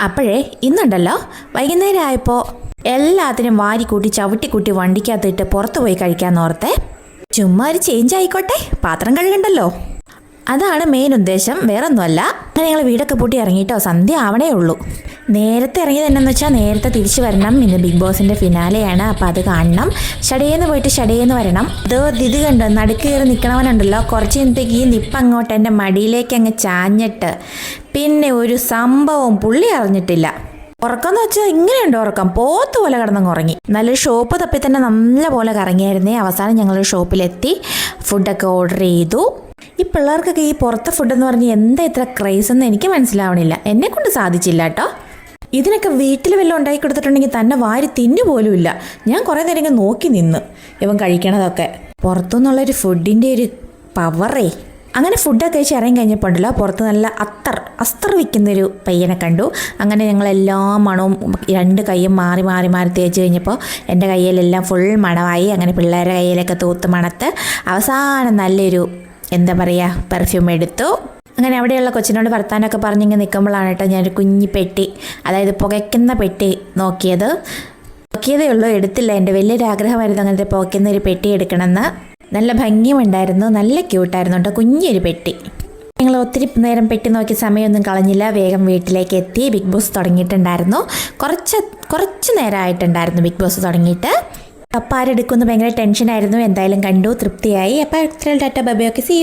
അപ്പോഴേ ഇന്നുണ്ടല്ലോ. വൈകുന്നേരം ആയപ്പോൾ എല്ലാത്തിനും വാരി കൂട്ടി ചവിട്ടി കൂട്ടി വണ്ടിക്കകത്തിട്ട് പുറത്തു പോയി കഴിക്കാന്ന് ഓർത്തെ. ചുമ്മാ ഒരു ചേഞ്ച് ആയിക്കോട്ടെ പാത്രം കഴുകണ്ടല്ലോ. അതാണ് മെയിൻ ഉദ്ദേശം വേറൊന്നുമല്ല. അങ്ങനെ ഞങ്ങൾ വീടൊക്കെ പൂട്ടി ഇറങ്ങിയിട്ടോ സന്ധ്യ ആവണേ ഉള്ളൂ. നേരത്തെ ഇറങ്ങിയത് എന്നു വെച്ചാൽ നേരത്തെ തിരിച്ചു വരണം. ഇന്ന് ബിഗ് ബോസിന്റെ ഫിനാലെയാണ്. അപ്പോൾ അത് കാണണം. ഷടേന്ന് പോയിട്ട് ഷടേന്ന് വരണം. ഇത് ദിതി കണ്ടോ? നടുക്ക് കയറി നിൽക്കണവനുണ്ടല്ലോ കുറച്ച് കഴിഞ്ഞത്തേക്ക് ഈ നിപ്പ് അങ്ങോട്ട് എന്റെ മടിയിലേക്ക് അങ്ങ് ചാഞ്ഞിട്ട് പിന്നെ ഒരു സംഭവം പുള്ളി അറിഞ്ഞിട്ടില്ല. ഉറക്കം എന്ന് വെച്ചാൽ ഇങ്ങനെയുണ്ട് ഉറക്കം. പോത്ത് പോലെ കിടന്നങ്ങ് ഉറങ്ങി. നല്ലൊരു ഷോപ്പ് തപ്പി തന്നെ നല്ല പോലെ കറങ്ങിയായിരുന്നേ. അവസാനം ഞങ്ങൾ ഷോപ്പിലെത്തി. ഫുഡൊക്കെ ഓർഡർ ചെയ്തു. ഈ പിള്ളേർക്കൊക്കെ ഈ പുറത്തെ ഫുഡെന്ന് പറഞ്ഞ് എന്താ ഇത്ര ക്രൈസ് എന്ന് എനിക്ക് മനസ്സിലാവണില്ല. എന്നെക്കൊണ്ട് സാധിച്ചില്ല കേട്ടോ. ഇതിനൊക്കെ വീട്ടിൽ വല്ലതും ഉണ്ടാക്കി കൊടുത്തിട്ടുണ്ടെങ്കിൽ തന്നെ വാരി തിന്നു പോലുമില്ല ഞാൻ കുറേ നേരം നോക്കി നിന്ന്. ഇവൻ കഴിക്കണതൊക്കെ. പുറത്തുനിന്നുള്ളൊരു ഫുഡിന്റെ ഒരു പവറേ അങ്ങനെ ഫുഡൊക്കെ കഴിച്ച് ഇറങ്ങി കഴിഞ്ഞപ്പോണ്ടല്ലോ പുറത്ത് നല്ല അത്തർ അസ്തർ വിൽക്കുന്നൊരു പയ്യനെ കണ്ടു. അങ്ങനെ ഞങ്ങൾ എല്ലാ മണവും രണ്ട് കൈയും മാറി മാറി മാറി തേച്ച് കഴിഞ്ഞപ്പോൾ എന്റെ കയ്യിലെല്ലാം ഫുൾ മണമായി. അങ്ങനെ പിള്ളേരുടെ കയ്യിലൊക്കെ തൂത്ത് മണത്ത് അവസാനം നല്ലൊരു എന്താ പറയുക പെർഫ്യൂം എടുത്തു. അങ്ങനെ അവിടെയുള്ള കൊച്ചിനോട് വർത്താനമൊക്കെ പറഞ്ഞിങ്ങനെ നിൽക്കുമ്പോഴാണ് കേട്ടോ ഞാനൊരു കുഞ്ഞി പെട്ടി അതായത് പുകയ്ക്കുന്ന പെട്ടി നോക്കിയത്. നോക്കിയതേ ഉള്ളൂ എടുത്തില്ല. എന്റെ വലിയൊരു ആഗ്രഹമായിരുന്നു അങ്ങനത്തെ പുകയ്ക്കുന്ന ഒരു പെട്ടി എടുക്കണമെന്ന്. നല്ല ഭംഗിയുമുണ്ടായിരുന്നു നല്ല ക്യൂട്ടായിരുന്നു കേട്ടോ കുഞ്ഞൊരു പെട്ടി. ഞങ്ങൾ ഒത്തിരി നേരം പെട്ടി നോക്കി സമയമൊന്നും കളഞ്ഞില്ല. വേഗം വീട്ടിലേക്ക് എത്തി. ബിഗ് ബോസ് തുടങ്ങിയിട്ടുണ്ടായിരുന്നു. കുറച്ച് കുറച്ച് നേരമായിട്ടുണ്ടായിരുന്നു ബിഗ് ബോസ് തുടങ്ങിയിട്ട്. അപ്പം ആരെടുക്കുമെന്ന് ഭയങ്കര ടെൻഷനായിരുന്നു. എന്തായാലും കണ്ടു തൃപ്തിയായി. അപ്പം ടാറ്റ ബബയൊക്കെ സി